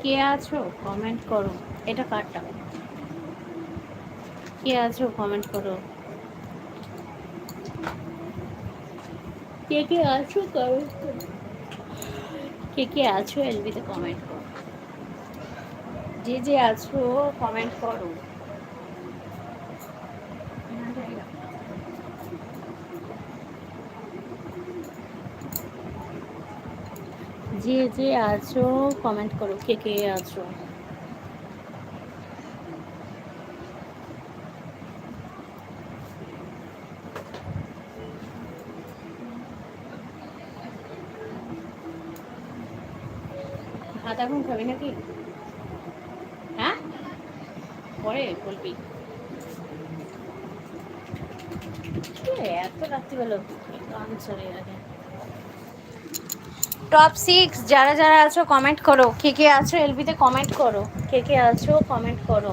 কে আছো? কমেন্ট করো। এটা কারটা? কে আছো? কমেন্ট করো। কে কে আছো? কে কে আছো? এলবিতে কমেন্ট করো। যে যে আছো কমেন্ট করো। যে যে আছো কমেন্ট করো, কে কে আছো। ভাত এখন খাবি নাকি? হ্যাঁ? পরে বলবি। এত রাত্রিবেলা গান চলে আগে। টপ সিক্স যারা যারা আছো কমেন্ট করো। কে কে আছো এলবিতে কমেন্ট করো। কে কে আছো কমেন্ট করো।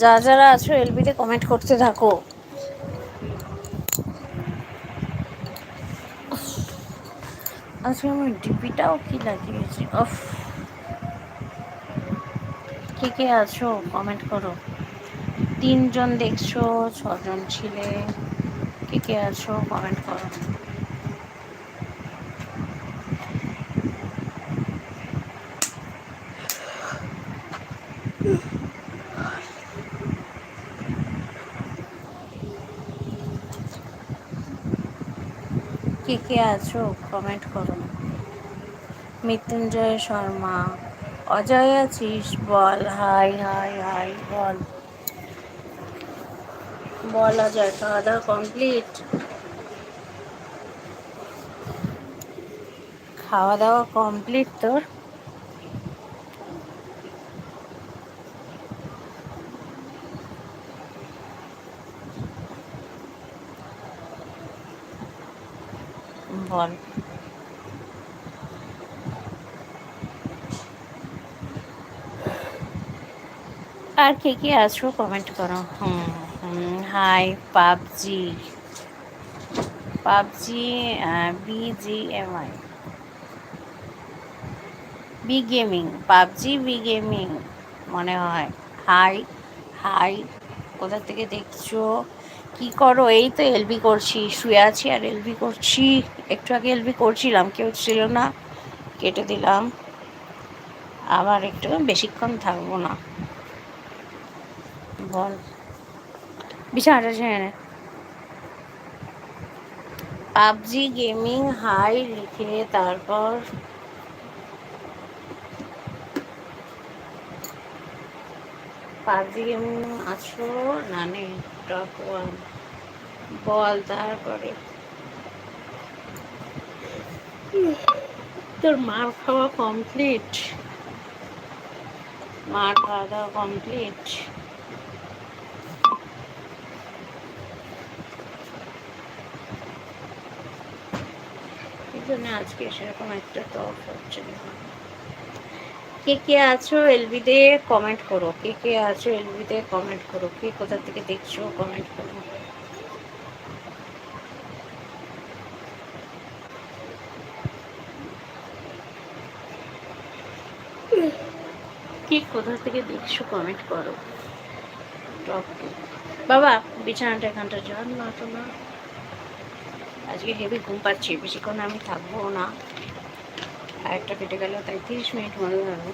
যারা যারা আছো এলবিতে কমেন্ট করতে থাকো। আজকে আমার ডিপিটাও কি লাগিয়েছি? অফ কে কে আছো কমেন্ট করো। তিনজন দেখছ, ছজন ছিলে। কে কে আছো কমেন্ট করো। কে কে আছো? কমেন্ট করো। মৃত্যুঞ্জয় শর্মা, অজয় আছিস? বল, হাই হাই হাই, বল। বল, অজয় খাওয়া দাওয়া কমপ্লিট খাওয়া দাওয়া কমপ্লিট তোর? বল আর কে কে আছো? কমেন্ট করো। Hi PUBG. PUBG BGMI B gaming PUBG B gaming মনে হয়। হাই হাই কোথা থেকে দেখছ? কি করো? এই তো এলবি করছি। শুয়ে আছি আর এলবি করছি। একটু আগে এলবি করছিলাম কেউ ছিল না। কেটে দিলাম। আবার একটু বেশিক্ষণ থাকব না। বল। বিছানাটা ছেড়ে নে। পাবজি গেমিং হাই লিখে তারপর পাবজি গেমিং আছো? না নেই। টপ ওয়ান বল তারপরে। তোর মার খাওয়া কমপ্লিট মার খাওয়া দাওয়া কমপ্লিট এই জন্য আজকে সেরকম একটা টপ হচ্ছে কে কে আছো এলবিতে কমেন্ট করো। কে কে আছো এলবিতে কমেন্ট করো। কে কোথা থেকে দেখছ কমেন্ট করো। কোথা থেকে দেখছ? কমেন্ট করো। টপ বাবা, বিছানাটা এখানটা যান না তো না। আজকে হেভি ঘুম পাচ্ছি, বেশিক্ষণ আমি থাকব না। আর একটা কেটে গেল, তাই তিরিশ মিনিট মনে হবে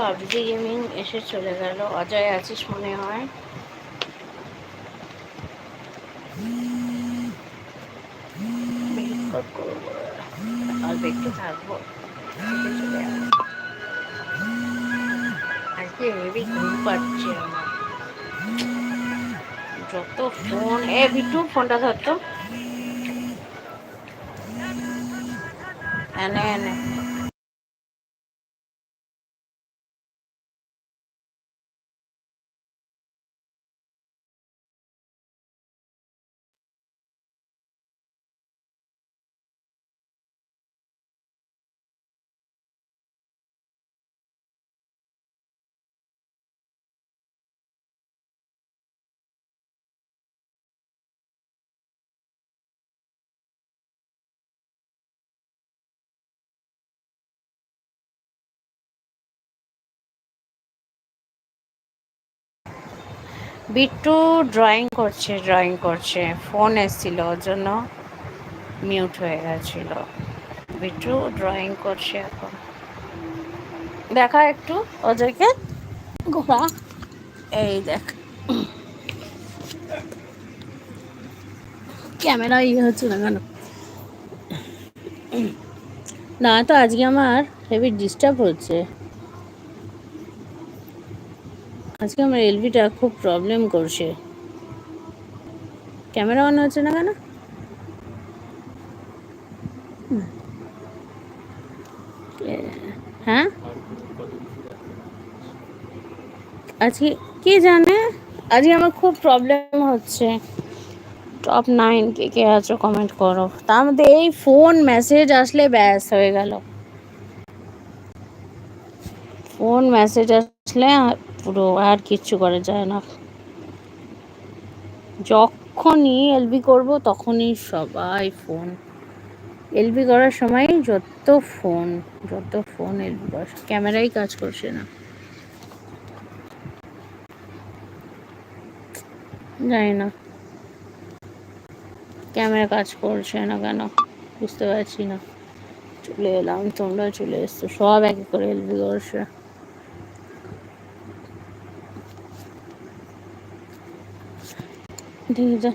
পাবজি গেমিং এসে চলে গেল। অজয় আছিস মনে হয়? অল্প একটু থাকব। আজকে হেভি ঘুম পাচ্ছে আমার। যত ফোন এ বিটু ফোনটা ধরতো এনে এনে। বিট্টু ড্রয়িং করছে ড্রয়িং করছে। ফোন এসেছিল, ওর জন্য মিউট হয়ে গেছিল। বিট্টু ড্রয়িং করছে এখন। দেখা একটু ওদেরকে। ঘোরা। এই দেখ। ক্যামেরা ইয়ে হচ্ছে না কেন? না, তো আজকে আমার হেভি ডিস্টার্ব হচ্ছে। আজকে আমার এলবিটা খুব প্রবলেম করছে। ক্যামেরা অন হচ্ছে না কেন? হ্যাঁ? আজকে কে জানে? আজকে আমার খুব প্রবলেম হচ্ছে। টপ নাইন কে কে আছো কমেন্ট করো। তার মধ্যে এই ফোন মেসেজ আসলে ব্যাস হয়ে গেল। ফোন মেসেজ আসলে পুরো আর কিচ্ছু করা যায় না। যখনই এলবি করব তখনই সবাই ফোন। এলবি করার সময় যত ফোন যত ফোন এলবি করার ক্যামেরাই কাজ করছে না। জানি না। ক্যামেরা কাজ করছে না কেন? বুঝতে পারছি না। চলে এলাম তোমরা চলে এসছো। সব একে করে এলবি করছে। ঠিক আছে